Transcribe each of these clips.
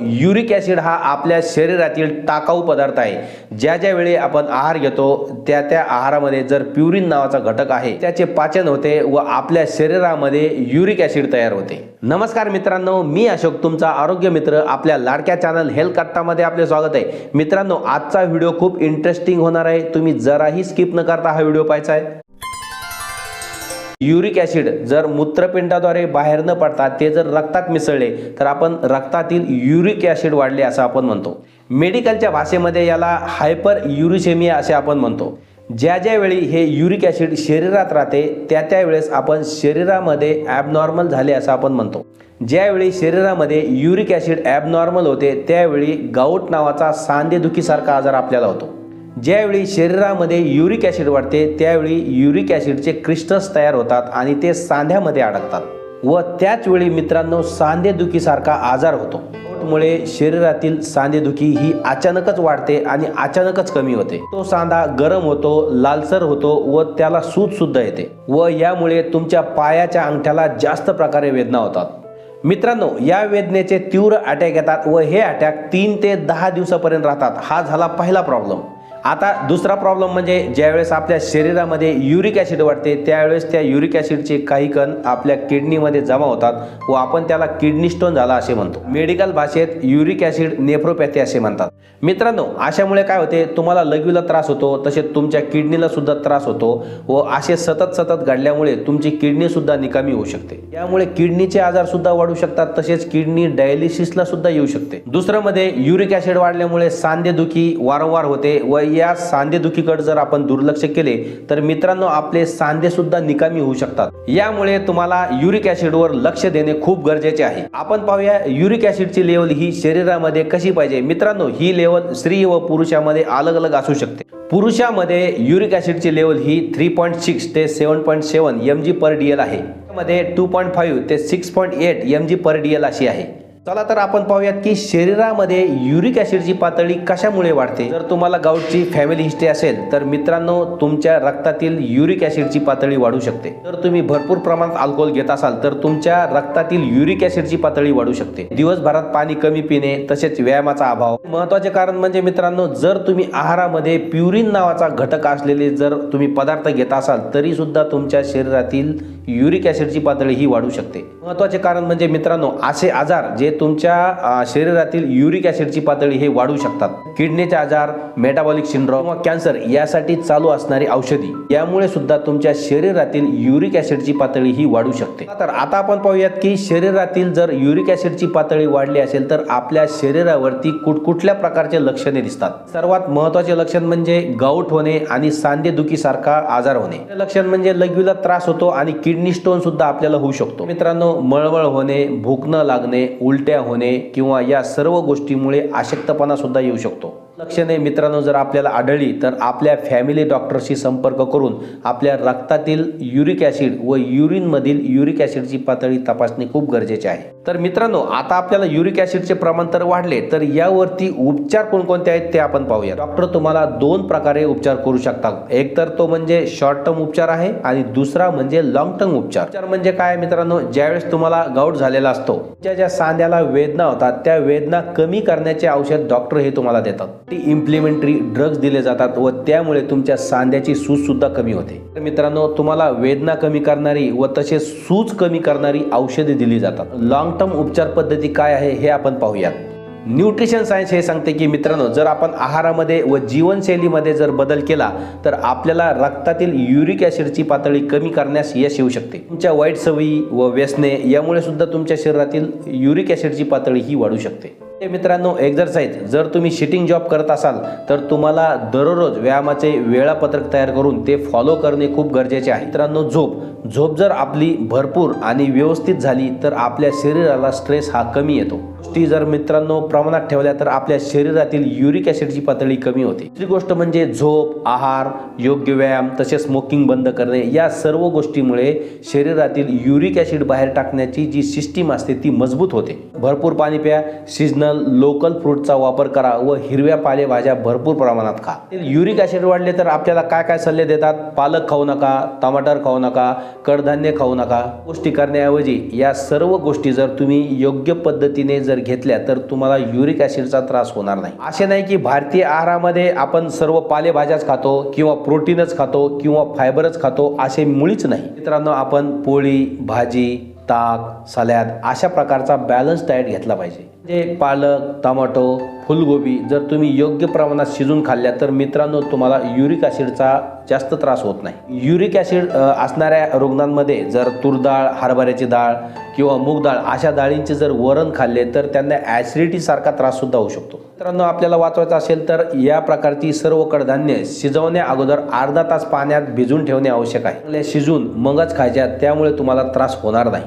Uric acid हा आपल्या शरीरातील टाकाऊ पदार्थ आहे. ज्या ज्या वेळी आपण आहार घेतो त्या त्या आहारामध्ये जर प्युरिन नावाचा घटक आहे त्याचे पाचन होते व आपल्या शरीरामध्ये युरिक ॲसिड तयार होते. नमस्कार मित्रांनो मी अशोक तुमचा आरोग्य मित्र आपल्या लाडक्या चॅनल हेल्थ कट्टामध्ये आपले स्वागत आहे. मित्रांनो आजचा व्हिडिओ खूप इंटरेस्टिंग होणार आहे. तुम्ही जराही स्किप न करता हा व्हिडिओ पाहायचा आहे. युरिक ॲसिड जर मूत्रपिंडाद्वारे बाहेर न पडता ते जर रक्तात मिसळले तर आपण रक्तातील युरिक ॲसिड वाढले असं आपण म्हणतो. मेडिकलच्या भाषेमध्ये याला हायपर युरिसेमिया असे आपण म्हणतो. ज्या ज्यावेळी हे युरिक ॲसिड शरीरात राहते त्या त्यावेळेस आपण शरीरामध्ये ॲबनॉर्मल झाले असं आपण म्हणतो. ज्यावेळी शरीरामध्ये युरिक ॲसिड ॲबनॉर्मल होते त्यावेळी गाऊट नावाचा सांधेदुखीसारखा आजार आपल्याला होतो. ज्यावेळी शरीरामध्ये युरिक ॲसिड वाढते त्यावेळी युरिक ॲसिडचे क्रिस्टल्स तयार होतात आणि ते सांध्यामध्ये अडकतात. व त्याच वेळी मित्रांनो सांधेदुखीसारखा आजार होतो. मुळे शरीरातील सांधेदुखी ही अचानकच वाढते आणि अचानकच कमी होते. तो सांधा गरम होतो लालसर होतो व त्याला सूज सुद्धा येते. व यामुळे तुमच्या पायाच्या अंगठ्याला जास्त प्रकारे वेदना होतात. मित्रांनो या वेदनेचे तीव्र अटॅक येतात व हे अटॅक तीन ते दहा दिवसापर्यंत राहतात. हा झाला पहिला प्रॉब्लेम. आता दुसरा प्रॉब्लेम म्हणजे ज्यावेळेस आपल्या शरीरामध्ये युरिक ॲसिड वाढते त्यावेळेस त्या युरिक ॲसिडचे काही कण आपल्या किडनीमध्ये जमा होतात व आपण त्याला किडनी स्टोन झाला असे म्हणतो. मेडिकल भाषेत युरिक ॲसिड नेफ्रोपॅथी असे म्हणतात. मित्रांनो अशामुळे काय होते तुम्हाला लघवीला त्रास होतो तसेच तुमच्या किडनीला सुद्धा त्रास होतो व असे सतत सतत घडल्यामुळे तुमची किडनी सुद्धा निकामी होऊ शकते. यामुळे किडनीचे आजार सुद्धा वाढू शकतात तसेच किडनी डायलिसिसला सुद्धा येऊ शकते. दुसरं मध्ये युरिक ॲसिड वाढल्यामुळे सांधेदुखी वारंवार होते व या सांधेदुखीकडे जर आपण दुर्लक्ष केले तर मित्रांनो आपले सांधे सुद्धा निकामी होऊ शकतात. यामुळे तुम्हाला युरिक ऍसिडवर लक्ष देणे खूप गरजेचे आहे. आपण पाहूया युरिक ऍसिडची लेवल ही शरीरामध्ये कशी पाहिजे? मित्रांनो ही लेवल स्त्री व पुरुषामध्ये अलग अलग असू शकते. पुरुषामध्ये युरिक ऍसिडची लेवल ही थ्री पॉईंट सिक्स ते seven point seven M G per D L आहे. मध्ये टू पॉईंट फाईव्ह ते six point eight M G per D L अशी आहे. चला तर आपण पाहूयात की शरीरामध्ये युरिक ॲसिडची पातळी कशामुळे वाढते? जर तुम्हाला गाऊटची फॅमिली हिस्ट्री असेल तर मित्रांनो तुमच्या रक्तातील युरिक ॲसिडची पातळी वाढू शकते. जर तुम्ही भरपूर प्रमाणात अल्कोहोल घेत असाल तर तुमच्या रक्तातील युरिक ॲसिडची पातळी वाढू शकते. दिवसभरात पाणी कमी पिणे तसेच व्यायामाचा अभाव. महत्त्वाचे कारण म्हणजे मित्रांनो जर तुम्ही आहारामध्ये प्युरिन नावाचा घटक असलेले जर तुम्ही पदार्थ घेत असाल तरी सुद्धा तुमच्या शरीरातील युरिक ॲसिडची पातळी ही वाढू शकते. महत्त्वाचे कारण म्हणजे मित्रांनो असे आजार जे तुमच्या शरीरातील युरिक ॲसिडची पातळी हे वाढू शकतात. किडनीचे आजार मेटाबॉलिक सिंड्रोम किंवा कॅन्सर यासाठी चालू असणारी औषधी यामुळे सुद्धा तुमच्या शरीरातील युरिक ॲसिडची पातळी ही वाढू शकते. तर आता आपण पाहूयात की शरीरातील जर युरिक ॲसिडची पातळी वाढली असेल तर आपल्या शरीरावरती कुठकुठल्या प्रकारचे लक्षणे दिसतात? सर्वात महत्त्वाचे लक्षण म्हणजे गाऊट होणे आणि सांधेदुखीसारखा आजार होणे. हे लक्षण म्हणजे लघवीला त्रास होतो आणि किडनी स्टोनसुद्धा आपल्याला होऊ शकतो. मित्रांनो मळमळ होणे भूक न लागणे उलट्या होणे किंवा या सर्व गोष्टीमुळे आशक्तपणासुद्धा येऊ शकतो. लक्षणे मित्रांनो जर आपल्याला आढळली तर आपल्या फॅमिली डॉक्टरशी संपर्क करून आपल्या रक्तातील युरिक ॲसिड व युरिनमधील युरिक ॲसिडची पातळी तपासणे खूप गरजेचे आहे. तर मित्रांनो आता आपल्याला युरिक ॲसिडचे प्रमाण तर वाढले तर यावरती उपचार कोणकोणते आहेत ते आपण पाहूया. डॉक्टर तुम्हाला दोन प्रकारे उपचार करू शकतात एक तर तो म्हणजे शॉर्ट टर्म उपचार आहे आणि दुसरा म्हणजे लॉंग टर्म उपचार. उपचार म्हणजे काय मित्रांनो? ज्यावेळेस तुम्हाला गाऊट झालेला असतो ज्या ज्या सांध्याला वेदना होतात त्या वेदना कमी करण्याचे औषध डॉक्टर हे तुम्हाला देतात. ती इम्प्लिमेंटरी ड्रग्ज दिले जातात व त्यामुळे तुमच्या सांध्याची सूजसुद्धा कमी होते. तर मित्रांनो तुम्हाला वेदना कमी करणारी व तसेच सूज कमी करणारी औषधे दिली जातात. लॉंग टर्म उपचार पद्धती काय आहे हे आपण पाहूयात. न्यूट्रिशन सायन्स हे सांगते की मित्रांनो जर आपण आहारामध्ये व जीवनशैलीमध्ये जर बदल केला तर आपल्याला रक्तातील युरिक ॲसिडची पातळी कमी करण्यास यश येऊ शकते. तुमच्या वाईट सवयी व व्यसने यामुळे सुद्धा तुमच्या शरीरातील युरिक ॲसिडची पातळी ही वाढू शकते. मित्रांनो एक्झरसाईज जर तुम्ही शिटिंग जॉब करत असाल तर तुम्हाला दररोज व्यायामाचे वेळापत्रक तयार करून ते फॉलो करणे खूप गरजेचे आहे. मित्रांनो झोप. झोप जर आपली भरपूर आणि व्यवस्थित झाली तर आपल्या शरीराला स्ट्रेस हा कमी येतो. गोष्टी जर मित्रांनो प्रमाणात ठेवल्या तर आपल्या शरीरातील युरिक ॲसिडची पातळी कमी होते. दुसरी गोष्ट म्हणजे झोप आहार योग्य व्यायाम तसेच स्मोकिंग बंद करणे या सर्व गोष्टीमुळे शरीरातील युरिक ॲसिड बाहेर टाकण्याची जी सिस्टीम असते ती मजबूत होते. भरपूर पाणी प्या शिजणं ओरिजिनल लोकल फ्रूटचा वापर करा व हिरव्या पालेभाज्या भरपूर प्रमाणात खा. युरिक ॲसिड वाढले तर आपल्याला काय काय सल्ले देतात? पालक खाऊ नका टमाटर खाऊ नका कडधान्य खाऊ नका. गोष्टी करण्याऐवजी या सर्व गोष्टी जर तुम्ही योग्य पद्धतीने जर घेतल्या तर तुम्हाला युरिक ॲसिडचा त्रास होणार नाही. असे नाही की भारतीय आहारामध्ये आपण सर्व पालेभाज्याच खातो किंवा प्रोटीनच खातो किंवा फायबरच खातो असे मुळीच नाही. मित्रांनो आपण पोळी भाजी ताक सलाद अशा प्रकारचा बॅलन्स डाएट घेतला पाहिजे. जे पालक टमाटो फुलगोबी जर तुम्ही योग्य प्रमाणात शिजून खाल्ल्या तर मित्रांनो तुम्हाला युरिक ॲसिडचा जास्त त्रास होत नाही. युरिक ॲसिड असणाऱ्या रुग्णांमध्ये जर तूर डाळ हरभऱ्याची डाळ किंवा मूग डाळ अशा डाळींचे जर वरण खाल्ले तर त्यांना ॲसिडिटीसारखा त्राससुद्धा होऊ शकतो. मित्रांनो आपल्याला वाचवायचं असेल तर या प्रकारची सर्व कडधान्य शिजवण्या अगोदर अर्धा तास पाण्यात भिजून ठेवणे आवश्यक आहे. शिजून मगच खायच्या त्यामुळे तुम्हाला त्रास होणार नाही.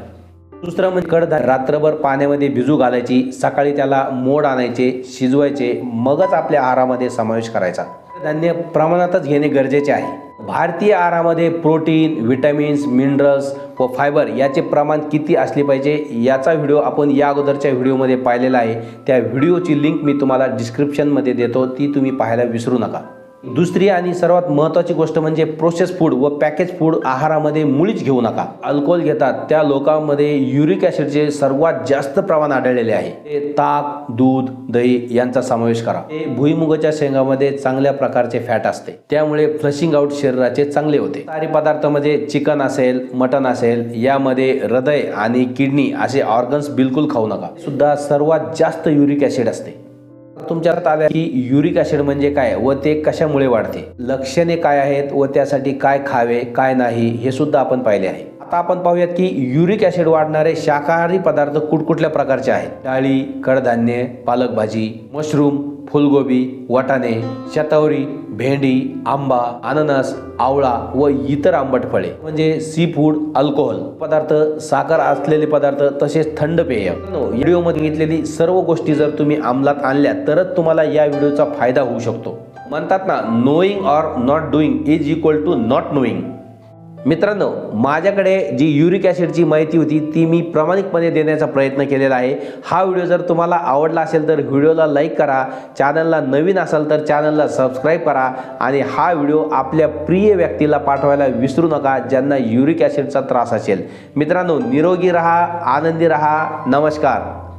दुसरं म्हणजे कडधान्य. रात्रभर पाण्यामध्ये भिजू घालायची सकाळी त्याला मोड आणायचे शिजवायचे मगच आपल्या आहारामध्ये समावेश करायचा. धान्य प्रमाणातच घेणे गरजेचे आहे. भारतीय आहारामध्ये प्रोटीन विटॅमिन्स मिनरल्स व फायबर याचे प्रमाण किती असले पाहिजे याचा व्हिडिओ आपण या अगोदरच्या व्हिडिओमध्ये पाहिलेला आहे. त्या व्हिडिओची लिंक मी तुम्हाला डिस्क्रिप्शनमध्ये देतो ती तुम्ही पाहायला विसरू नका. दुसरी आणि सर्वात महत्त्वाची गोष्ट म्हणजे प्रोसेस फूड व पॅकेज फूड आहारामध्ये मुळीच घेऊ नका. अल्कोहोल घेतात. त्या लोकांमध्ये युरिक ॲसिडचे सर्वात जास्त प्रमाण आढळलेले आहे. ते ताक दूध दही यांचा समावेश करा. ते भुईमुगाच्या शेंगामध्ये चांगल्या प्रकारचे फॅट असते. त्यामुळे फ्लशिंग आउट शरीराचे चांगले होते. सारी पदार्थामध्ये चिकन असेल मटन असेल यामध्ये हृदय आणि किडनी असे ऑर्गन्स बिलकुल खाऊ नका. सुद्धा सर्वात जास्त युरिक ॲसिड असते. तुमच्यात आल्या की युरिक ॲसिड म्हणजे काय व ते कशामुळे वाढते? लक्षणे काय आहेत व त्यासाठी काय खावे काय नाही हे सुद्धा आपण पाहिले आहे. आता आपण पाहूयात की युरिक ॲसिड वाढणारे शाकाहारी पदार्थ कुठकुठल्या प्रकारचे आहेत? डाळी कडधान्य पालक भाजी मशरूम फुलगोबी वाटाणे शतावरी भेंडी आंबा अननस आवळा व इतर आंबट फळे म्हणजे सी फूड अल्कोहोल पदार्थ साखर असलेले पदार्थ तसेच थंड पेय. व्हिडिओमध्ये घेतलेली सर्व गोष्टी जर तुम्ही अंमलात आणल्या तरच तुम्हाला या व्हिडिओचा फायदा होऊ शकतो. म्हणतात ना knowing or not doing is equal to not knowing मित्रांनो माझ्याकडे जी युरिक ॲसिडची माहिती होती ती मी प्रामाणिकपणे देण्याचा प्रयत्न केलेला आहे. हा व्हिडिओ जर तुम्हाला आवडला असेल तर व्हिडिओला लाईक करा चॅनलला नवीन असाल तर चॅनलला सबस्क्राईब करा आणि हा व्हिडिओ आपल्या प्रिय व्यक्तीला पाठवायला विसरू नका ज्यांना युरिक ॲसिडचा त्रास असेल. मित्रांनो निरोगी रहा आनंदी रहा. नमस्कार.